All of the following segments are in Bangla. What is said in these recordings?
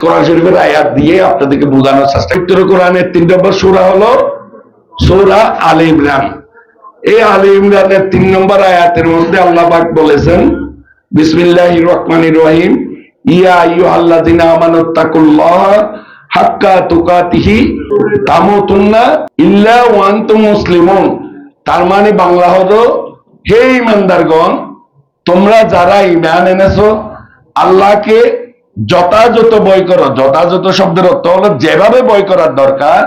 কোরআন শরীফের আয়াত দিয়ে আপনাদেরকে বোঝানোর চেষ্টা উত্তর কোরআনের তিন নম্বর সুরা হলো সুরা আলী ইমরান। এই আলী ইমরানের তিন নম্বর আয়াতের মধ্যে আল্লাহ পাক বলেছেন বিসমিল্লাহ রহমান রহিম, ইয়া আল্লাযিনা আমানুত্তাকুল্লাহ হাক্কা ইল্লা তার মানে বাংলা হলো, হে ইমানদারগণ, তোমরা যারা ইমান এনেছো, আল্লাহকে যথাযথ বই করো। যথাযথ শব্দের অর্থ হলো যেভাবে বই করার দরকার,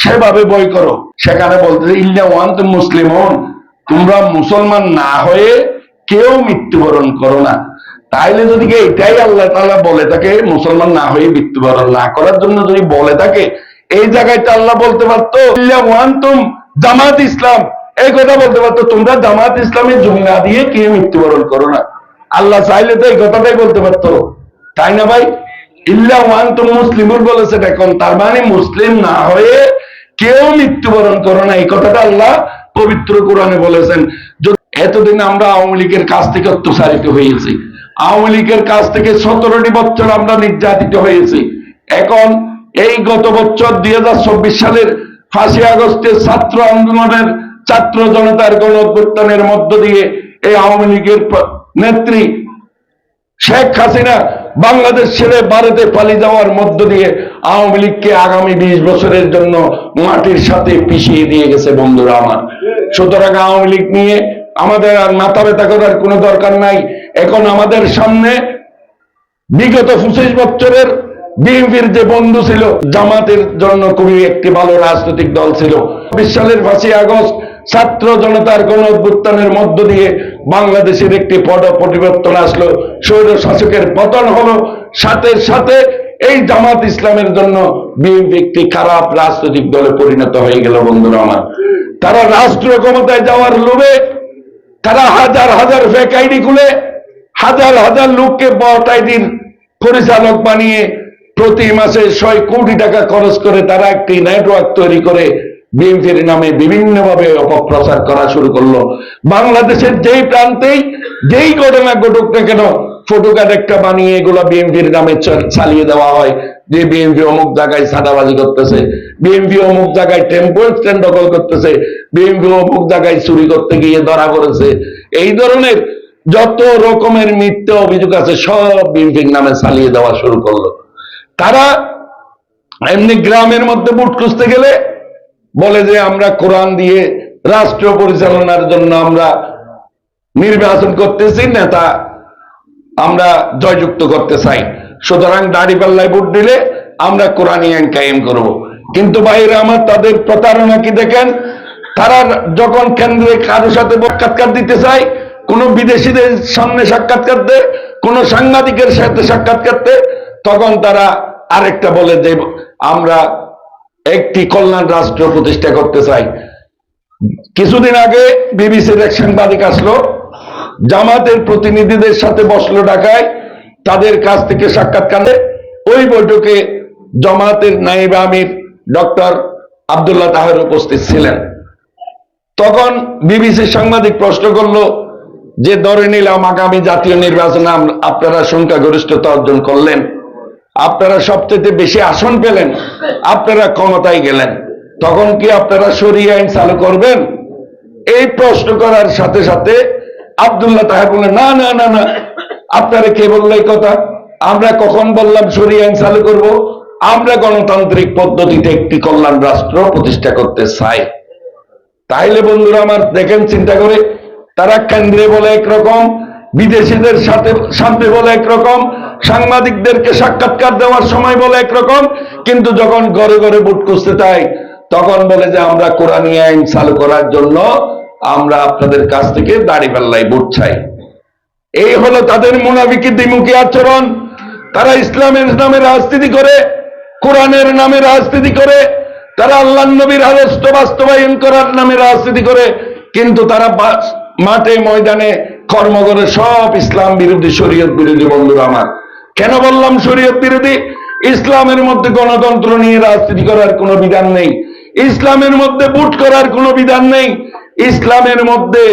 সেভাবে বই করো। সেখানে বলতে ইল্লা ওয়ান মুসলিম তোমরা মুসলমান না হয়ে কেউ মৃত্যুবরণ করো না। তাইলে যদি এটাই আল্লাহ তাআলা বলে থাকে, মুসলমান না হয়ে মৃত্যুবরণ না করার জন্য যদি বলে থাকে, এই জায়গায় তো আল্লাহ বলতে পারতো ইল্লা ওয়ান জামাত ইসলাম। এই কথা বলতে পারতো, তোমরা জামাত ইসলামের জমি না দিয়ে কেউ মৃত্যুবরণ করো না। আল্লাহ চাইলে তো এই কথাটাই বলতে পারতো। তাই না ভাই? ইল্লা ওয়ান তো মুসলিমুর বলেছেন এখন তার মানে মুসলিম না হয়ে কেউ মৃত্যুবরণ করো না। এই কথাটা আল্লাহ পবিত্র কোরআনে বলেছেন। এতদিন আমরা আওয়ামী লীগের কাছ থেকে অত্যাচারিত হয়েছি, আওয়ামী লীগের কাছ থেকে সতেরোটি বছর আমরা নির্যাতিত হয়েছি। এখন এই গত বছর দুই হাজার চব্বিশ সালের ফাঁসি আগস্টের ছাত্র আন্দোলনের ছাত্র জনতার গণ অভ্যুত্থানের মধ্য দিয়ে এই আওয়ামী লীগের নেত্রী শেখ হাসিনা বাংলাদেশ ছেড়ে ভারতে পালিয়ে যাওয়ার মধ্য দিয়ে আওয়ামী লীগকে আগামী বিশ বছরের জন্য মাটির সাথে পিছিয়ে দিয়ে গেছে বন্ধুরা আমার। সুতরাং আওয়ামী লীগ নিয়ে আমাদের আর মাথা ব্যথা করার কোনো দরকার নাই। এখন আমাদের সামনে বিগত পঁচিশ বছরের বিএনপির যে বন্ধু ছিল, জামাতের জন্য খুবই একটি ভালো রাজনৈতিক দল ছিল। বিশ সালের পাঁচই আগস্ট ছাত্র জনতার গণ অভ্যুত্থানের মধ্য দিয়ে বাংলাদেশের একটি পট পরিবর্তন আসলো। স্বৈর শাসকের পতন হলো সাথে সাথে এই জামাত ইসলামের জন্য বিএনপি একটি খারাপ রাজনৈতিক দলে পরিণত হয়ে গেল বন্ধুরা আমার। তারা রাষ্ট্র ক্ষমতায় যাওয়ার লোভে তারা হাজার হাজার ফেক আইডি খুলে হাজার হাজার লোককে বট আইডির পরিচালক বানিয়ে প্রতি মাসে ছয় কোটি টাকা খরচ করে তারা একটি নেটওয়ার্ক তৈরি করে বিএনপির নামে বিভিন্নভাবে অপপ্রচার করা শুরু করল। বাংলাদেশের যেই প্রান্তেই যেই ঘটনা ঘটুক না কেন ফটোকার্ড একটা বানিয়ে এগুলো বিএনপির নামে চালিয়ে দেওয়া হয়। যে বিএনপি অমুক জায়গায় সাদাবাজি করতেছে, বিএনপি অমুক জায়গায় টেম্পো স্ট্যান্ড দখল করতেছে, বিএনপি অমুক জায়গায় চুরি করতে গিয়ে ধরা পড়েছে। এই ধরনের যত রকমের মিথ্যে অভিযোগ আছে, সব বিএনপির নামে চালিয়ে দেওয়া শুরু করল। তারা এমনি গ্রামের মধ্যে বুট খুঁজতে গেলে বলে যে আমরা কোরআন দিয়ে রাষ্ট্র পরিচালনার জন্য আমরা নির্বাচন করতেছি, নেতা আমরা জয়যুক্ত করতে চাই। সুতরাং দাড়ি পাল্লায় ভোট দিলে আমরা কোরআনী আইন কায়েম করব। কিন্তু বাইরে আমার তাদের প্রতারণা কি দেখেন? তারা যখন কেন্দ্রে কারোর সাথে সাক্ষাৎকার দিতে চায়, কোন বিদেশিদের সামনে সাক্ষাৎকার দেয় কোন সাংবাদিকের সাথে সাক্ষাৎকার তখন তারা আরেকটা বলে যে আমরা একটি কল্যাণ রাষ্ট্র প্রতিষ্ঠা করতে চাই কিছুদিন আগে বিবিসির এক সাংবাদিক আসলো জামাতের প্রতিনিধিদের সাথে বসল ঢাকায়, তাদের কাছ থেকে সাক্ষাৎকার। ওই বৈঠকে জামাতের নাইব আমির ডক্টর আব্দুল্লাহ তাহের উপস্থিত ছিলেন তখন বিবিসির সাংবাদিক প্রশ্ন করল যে, ধরে নিলাম আগামী জাতীয় নির্বাচনে আপনারা সংখ্যাগরিষ্ঠতা অর্জন করলেন আপনারা সবচেয়ে বেশি আসন পেলেন, আপনারা ক্ষমতায় গেলেন। তখন কি আপনারা সরিয়ে আইন চালু করবেন? এই প্রশ্ন করার সাথে সাথে আব্দুল্লাহ তাহের বললেন, না না না না, আপনারা কে বলল এই কথা? আমরা কখন বললাম সরিয়ে আইন চালু করব? আমরা গণতান্ত্রিক পদ্ধতিতে একটি কল্যাণ রাষ্ট্র প্রতিষ্ঠা করতে চাই। তাইলে বন্ধুরা আমার দেখেন, চিন্তা করে, তারা কেন্দ্রে বলে একরকম বিদেশিদের সাথে সামনে বলে একরকম, সাংবাদিকদেরকে সাক্ষাৎকার দেওয়ার সময় বলে একরকম, কিন্তু যখন ঘরে ঘরে ভোট করতে চাই, তখন বলে যে আমরা কোরআনী আইন চালু করার জন্য আমরা আপনাদের কাছ থেকে দাড়ি পাল্লাই ভোট চাই। এই হলো তাদের মুনাফিকি দ্বিমুখী আচরণ। তারা ইসলামের নামে রাজনীতি করে, কোরআনের নামে রাজনীতি করে, তারা আল্লাহ নবীর আদর্শ বাস্তবায়ন করার নামে রাজনীতি করে, কিন্তু তারা মাঠে, ময়দানে কর্ম করে সব ইসলাম বিরোধী, শরীয়ত বিরোধী বন্ধুরা আমার। কেন বললাম শরীয়ত বিরোধী? ইসলামের মধ্যে গণতন্ত্র নিয়ে রাজনীতি করার কোনো বিধান নেই। ইসলামের মধ্যে বুট করার কোনো বিধান নেই। ইসলামের মধ্যে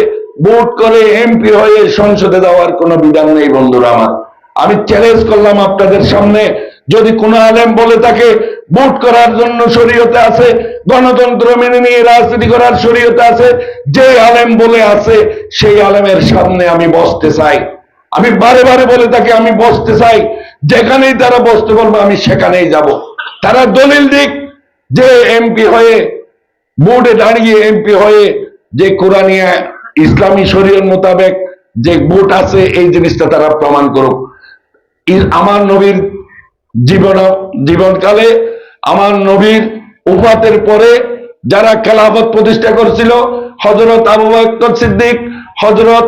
ভোট করে এমপি হয়ে সংসদে যাওয়ার কোনো বিধান নেই, বন্ধুরা আমার। আমি চ্যালেঞ্জ করলাম আপনাদের সামনে। যদি কোন আলেম বলে তাকে ভোট করার জন্য শরীয়তে আছে, গণতন্ত্র মেনে নিয়ে রাজনীতি করার শরীয়তে আছে, যে আলেম বলে আছে, সেই আলেমের সামনে আমি বসতে চাই। আমি বারে বারে বলে তাকে আমি বসতে চাই। যেখানেই তারা বসতে বলব, আমি সেখানেই যাব। তারা দলিল দিক, যে এমপি হয়ে, বোর্ডে দাঁড়িয়ে এমপি হয়ে, যে কোরআনিয়া ইসলামী শরীয়ত মোতাবেক যে ভোট আছে, এই জিনিসটা তারা প্রমাণ করুক। আমার নবীর জীবন, জীবনকালে আমার নবীর উফাতের পরে যারা খেলাফত প্রতিষ্ঠা করছিল হজরত আবু বকর সিদ্দিক হজরত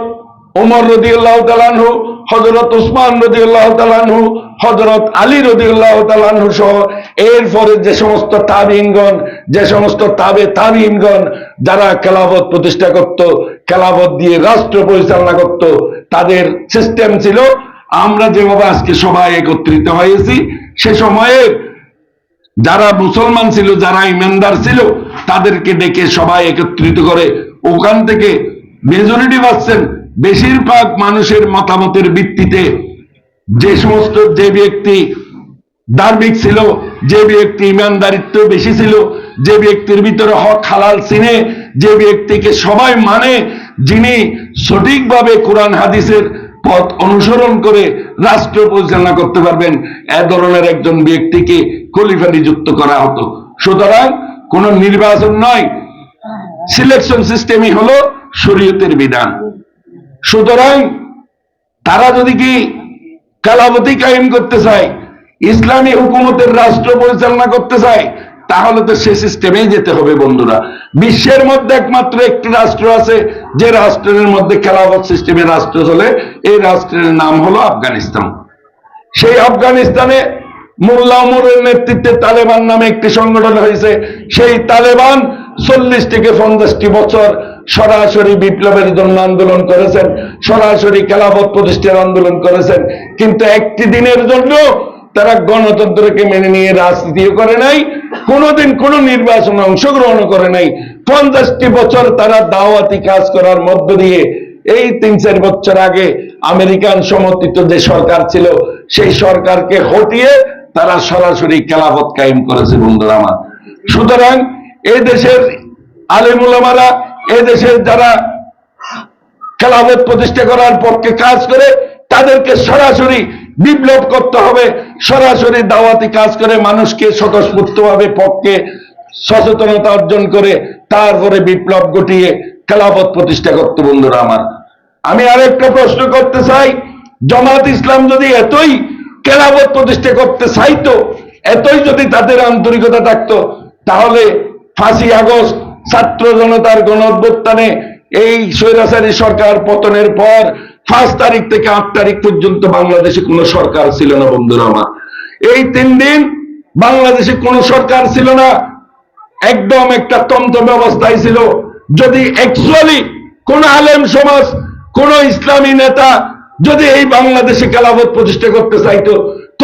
উমর রদিউল্লাহ তালানহু হজরত উসমান রদিউল্লাহ তালানহু হজরত আলী রদিউল্লাহ তালানহু সহ এরপরে যে সমস্ত তাবিনগণ যে সমস্ত তাবে তাবিনগণ যারা খেলাফত প্রতিষ্ঠা করত, খেলাফত দিয়ে রাষ্ট্র পরিচালনা করত, তাদের সিস্টেম ছিল, আমরা যেভাবে আজকে সবাই একত্রিত হয়েছি, সে সময়ে যারা মুসলমান ছিল, যারা ইমানদার ছিল, তাদেরকে ডেকে সবাই একত্রিত করে ওখান থেকে মেজরিটি পাচ্ছেন। বেশিরভাগ মানুষের মতামতের ভিত্তিতে যে সমস্ত যে ব্যক্তি ধার্মিক ছিল, যে ব্যক্তি ইমানদারিত্ব বেশি ছিল, যে ব্যক্তির ভিতরে হক, হালাল চিনে, যে ব্যক্তিকে সবাই মানে যিনি সঠিকভাবে কোরআন, হাদিসের পথ অনুসরণ করে রাষ্ট্র পরিচালনা করতে পারবেন, এ ধরনের একজন ব্যক্তিকে খলিফা নিযুক্ত করা হতো। সুতরাং কোন নির্বাচন নয় সিলেকশন সিস্টেমই হলো শরীয়তের বিধান। সুতরাং তারা যদি কি কালাবতী কায়েম করতে চায়, ইসলামী হুকুমতের রাষ্ট্র পরিচালনা করতে চায় তাহলে তো সে সিস্টেমেই যেতে হবে বন্ধুরা। বিশ্বের মধ্যে একমাত্র একটি রাষ্ট্র আছে, যে রাষ্ট্রের মধ্যে খেলাফত সিস্টেমে রাষ্ট্র চলে, এই রাষ্ট্রের নাম হলো আফগানিস্তান। সেই আফগানিস্তানে মোল্লা উমরের নেতৃত্বে তালেবান নামে একটি সংগঠন হয়েছে। সেই তালেবান চল্লিশ থেকে পঞ্চাশটি বছর সরাসরি বিপ্লবের জন্য আন্দোলন করেছেন, সরাসরি খেলাফত প্রতিষ্ঠার আন্দোলন করেছেন। কিন্তু একটি দিনের জন্য তারা গণতন্ত্রকে মেনে নিয়ে রাজনীতিও করে নাই, কোনোদিন কোন নির্বাচনে অংশগ্রহণ করে নাই। পঞ্চাশটি বছর তারা দাওয়াতি কাজ করার মধ্য দিয়ে এই তিন চার বছর আগে আমেরিকান সমর্থিত যে সরকার ছিল, সেই সরকারকে হটিয়ে তারা সরাসরি খেলাফত কায়েম করেছে বন্ধুরা আমার। সুতরাং এই দেশের আলেমুলামারা এই দেশের যারা খেলাফত প্রতিষ্ঠা করার পক্ষে কাজ করে, তাদেরকে সরাসরি বিপ্লব করতে হবে। সরাসরি দাওয়াতি কাজ করে মানুষকে স্বতঃস্ফূর্তভাবে পক্ষে সচেতনতা অর্জন করে তারপরে বিপ্লব ঘটিয়ে খেলাফত প্রতিষ্ঠা করতে বন্ধুরা আমার। আমি আরেকটা প্রশ্ন করতে চাই, জামাত ইসলাম যদি এতই খেলাফত প্রতিষ্ঠা করতে চাইতো, এতই যদি তাদের আন্তরিকতা থাকতো, তাহলে ফাঁসি আগস্ট ছাত্র জনতার গণ এই স্বৈরাচারী সরকার পতনের পর পাঁচ তারিখ থেকে আট তারিখ পর্যন্ত বাংলাদেশে কোনো সরকার ছিল না, বন্ধুরা আমার। এই তিন দিন বাংলাদেশে কোনো সরকার ছিল না। একদম একটা তন্ত্র ব্যবস্থায় ছিল, যদি অ্যাকচুয়ালি কোন আলেম সমাজ, কোন ইসলামী নেতা যদি এই বাংলাদেশে খেলাফত প্রতিষ্ঠা করতে চাইতো,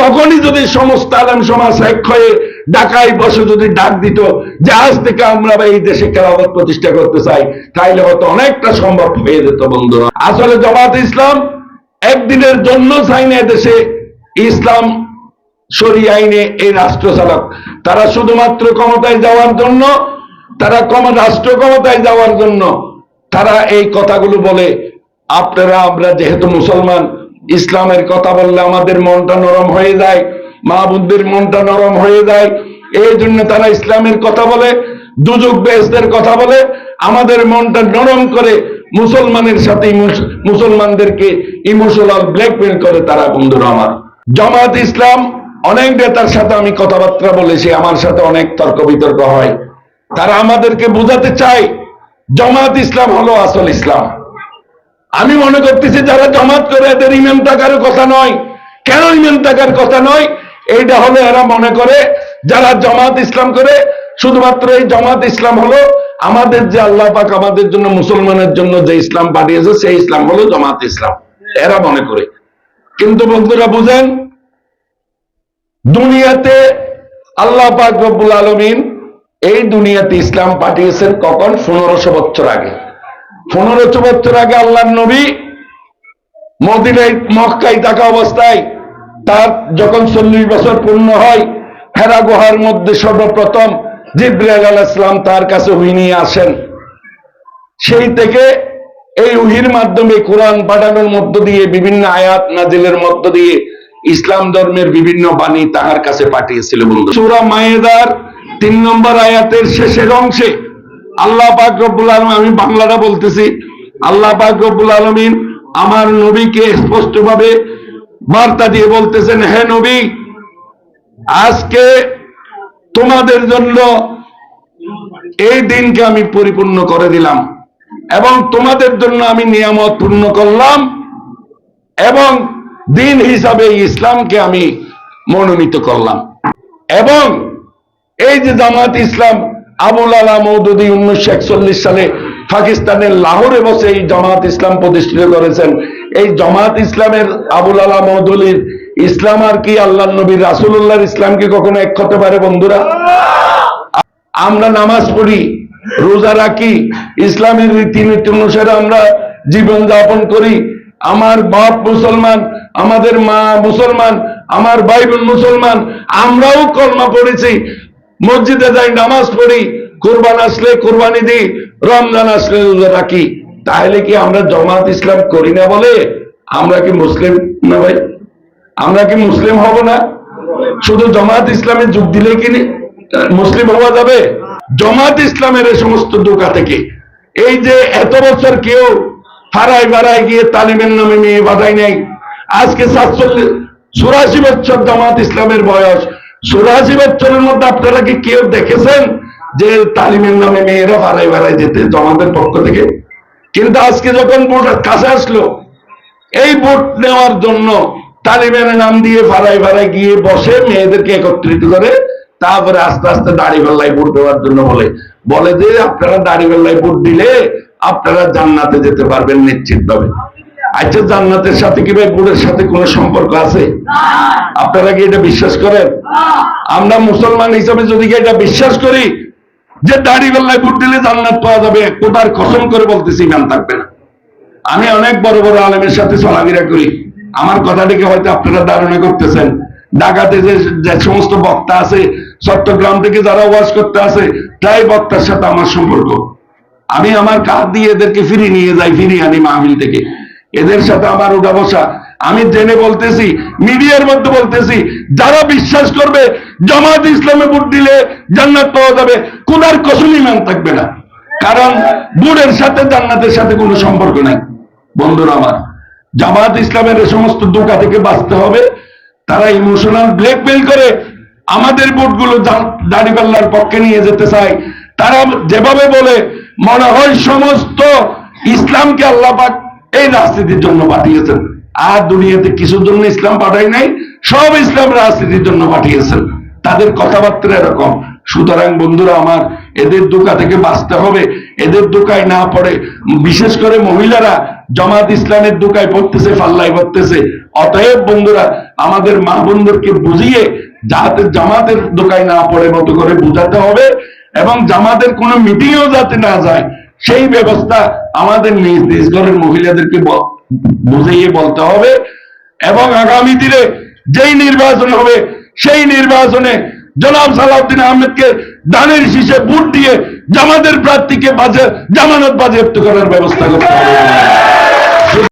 তখনই যদি সমস্ত আলেম সমাজ এক হয়ে ঢাকায় বসে যদি ডাক দিত যে আজ থেকে আমরা এই দেশে খেলাফত প্রতিষ্ঠা করতে চাই, তাইলে হয়তো অনেকটা সম্ভব হয়ে যেত বন্ধুরা। আসলে জামাত ইসলাম একদিনের জন্য চাই না দেশে ইসলাম সরি আইনে এই রাষ্ট্র চালক। তারা শুধুমাত্র ক্ষমতায় যাওয়ার জন্য, তারা কম রাষ্ট্র ক্ষমতায় যাওয়ার জন্য তারা এই কথাগুলো বলে। আপনারা, আমরা যেহেতু মুসলমান, ইসলামের কথা বললে আমাদের মনটা নরম হয়ে যায়। মা বুদ্ধির মনটা নরম হয়ে যায়। এই জন্য তারা ইসলামের কথা বলে, দুযুগ বেসদের কথা বলে। আমাদের মনটা নরম করে মুসলমানের সাথে মুসলমানদেরকে ইমোশনাল ব্ল্যাকমেল করে তারা, বন্ধুরা আমার। জামাত ইসলাম, অনেক নেতার সাথে আমি কথাবার্তা বলেছি আমার সাথে অনেক তর্ক বিতর্ক হয়। তারা আমাদেরকে বোঝাতে চায়, জামাত ইসলাম হলো আসল ইসলাম। আমি মনে করতেছি, যারা জমাত করে এদের ইমাম টাকার কথা নয়। কেন ইমাম টাকার কথা নয়? এইটা হলো এরা মনে করে, যারা জমাত ইসলাম করে, শুধুমাত্র এই জমাত ইসলাম হলো আমাদের যে আল্লাহ পাক আমাদের জন্য মুসলমানের জন্য যে ইসলাম পাঠিয়েছে, সেই ইসলাম হলো জমাত ইসলাম। এরা মনে করে। কিন্তু বন্ধুরা বুঝেন, দুনিয়াতে আল্লাহ পাক রব্বুল আলমিন এই দুনিয়াতে ইসলাম পাঠিয়েছেন কখন? পনেরোশো বছর আগে। পনেরোশো বছর আগে আল্লাহ নবী মদিনায়, মক্কায় থাকা অবস্থায় তার যখন চল্লিশ বছর পূর্ণ হয়, হেরা গুহার মধ্যে সর্বপ্রথম জিব্রাইল আলাহ ইসলাম তার কাছে উহি নিয়ে আসেন। সেই থেকে এই উহির মাধ্যমে কোরআন পাঠানোর মধ্য দিয়ে, বিভিন্ন আয়াত নাজিলের মধ্য দিয়ে ইসলাম ধর্মের বিভিন্ন বাণী তাহার কাছে পাঠিয়েছিল বন্ধু। সুরা মায়েদার তিন নম্বর আয়াতের শেষের অংশে আল্লাহ পাক রব্বুল আলম আমি বাংলাটা বলতেছি, আল্লাহ পাক রব্বুল আলমিন আমার নবীকে স্পষ্টভাবে বার্তা দিয়ে বলতেছেন, হে নবী, আজকে তোমাদের জন্য এই দিনকে আমি পরিপূর্ণ করে দিলাম এবং তোমাদের জন্য আমি নিয়ামত পূর্ণ করলাম এবং দিন হিসাবে ইসলামকে আমি মনোনীত করলাম এবং এই যে জামাত ইসলাম আবুল আলা মৌদুদি উনিশশো একচল্লিশ সালে পাকিস্তানের লাহোরে বসে এই জামাত ইসলাম প্রতিষ্ঠিত করেছেন। এই জামাত ইসলামের আবুল আলা মৌদুলির ইসলাম আর কি আল্লাহ নবীর রাসুল্লাহর ইসলাম কি কখনো এক হতে পারে বন্ধুরা? আমরা নামাজ পড়ি, রোজা রাখি, ইসলামের রীতিনীতি অনুসারে আমরা জীবন যাপন করি। আমার বাপ মুসলমান, আমাদের মা মুসলমান, আমার ভাই বোন মুসলমান, আমরাও কলমা পড়েছি মসজিদে যাই, নামাজ পড়ি, কোরবান আসলে কোরবানি দিই, রমজান আসলে রোজা রাখি। তাহলে কি আমরা জমাত ইসলাম করি না বলে? আমরা কি মুসলিম না ভাই? আমরা কি মুসলিম হব না? শুধু জমাত ইসলামে যোগ দিলে কি মুসলিম হওয়া যাবে? জমাত ইসলামের এই সমস্ত দোকা থেকে। এই যে এত বছর কেউ হারাই বাড়াই গিয়ে তালিমের নামে মেয়ে বাধাই নেই। আজকে সাতচল্লিশ চুরাশি বছর জামাত ইসলামের বয়স। চুরাশি বছরের মধ্যে আপনারা কি কেউ দেখেছেন যে তালিমের নামে মেয়েরা বাড়াই বাড়াই যেতে জমাতের পক্ষ থেকে? কিন্তু আজকে যখন ভোট কাছে আসলো এই ভোট নেওয়ার জন্য তালিবানের নাম দিয়ে ভাড়ায় ভাড়ায় গিয়ে বসে মেয়েদেরকে একত্রিত করে তারপরে আস্তে আস্তে দাড়ি বেল্লায় ভোট দেওয়ার জন্য বলে। বলে যে আপনারা দাড়ি বেল্লায় ভোট দিলে আপনারা জান্নাতে যেতে পারবেন নিশ্চিত ভাবে আচ্ছা জান্নাতের সাথে কি ভাই ভোটের সাথে কোনো সম্পর্ক আছে? আপনারা কি এটা বিশ্বাস করেন? আমরা মুসলমান হিসাবে যদি কি এটা বিশ্বাস করি যে দাড়ি বেল্লায় ভোট দিলে জান্নাত পাওয়া যাবে কোথার কসম করে বলতেছি, ইমান থাকবে না। আমি অনেক বড় বড় আলেমের সাথে চলাফেরা করি। আমার কথাটিকে হয়তো আপনারা ধারণা করতেছেন। ঢাকাতে যে সমস্ত বক্তা আছে, চট্টগ্রাম থেকে যারা ওয়াজ করতে আসে প্রায় বক্তার সাথে আমার সম্পর্ক। আমি আমার কাজ দিয়ে এদেরকে ফিরিয়ে নিয়ে যাই, ফিরিয়ে আনি মাহফিল থেকে। এদের সাথে আমার উঠা বসা। আমি জেনে বলতেছি, মিডিয়ার মধ্যে বলতেছি, যারা বিশ্বাস করবে, জামাত ইসলামে ভোট দিলে জান্নাত পাওয়া যাবে। কোনার কসম ইমান থাকবে না। কারণ বুড়ের সাথে জান্নাতের সাথে কোনো সম্পর্ক নাই। বন্ধুরা আমার, জামাত ইসলামের এই সমস্ত দোকা থেকে বাঁচতে হবে। তারা ইমোশনাল ব্ল্যাকমেল করে আমাদের ভোটগুলো দাড়িপাল্লার পক্ষে নিয়ে যেতে চায়। তারা যেভাবে বলে, মনে হয় সমস্ত ইসলামকে আল্লাহ পাক এই রাজনীতির জন্য পাঠিয়েছেন। আর দুনিয়াতে কিছুর জন্য ইসলাম পাঠায় নাই, সব ইসলাম রাজনীতির জন্য পাঠিয়েছেন। তাদের কথাবার্তা এরকম। সুতরাং বন্ধুরা আমার, এদের দোকা থেকে বাঁচতে হবে। এদের দোকায় না পড়ে, বিশেষ করে মহিলারা জামাত ইসলামের দোকায় পড়তেছে ফাল্লাই পড়তেছে। অতএব বন্ধুরা, আমাদের মা বোনদেরকে বুঝিয়ে যাতে জামাতের দোকায় না পড়ে মতো করে বুঝাতে হবে এবং জামাতের কোনো মিটিংও যাতে না যায়, সেই ব্যবস্থা আমাদের নিজ নিজ ঘরের মহিলাদেরকে বুঝিয়ে বলতে হবে। এবং আগামী দিনে যেই নির্বাচন হবে, সেই নির্বাচনে জনাব সালাউদ্দিন আহমেদকে দানের শীষে বুট দিয়ে জামাতের প্রার্থীকে বাজে জামানত বাজেয়াপ্ত করার ব্যবস্থা করতে হবে।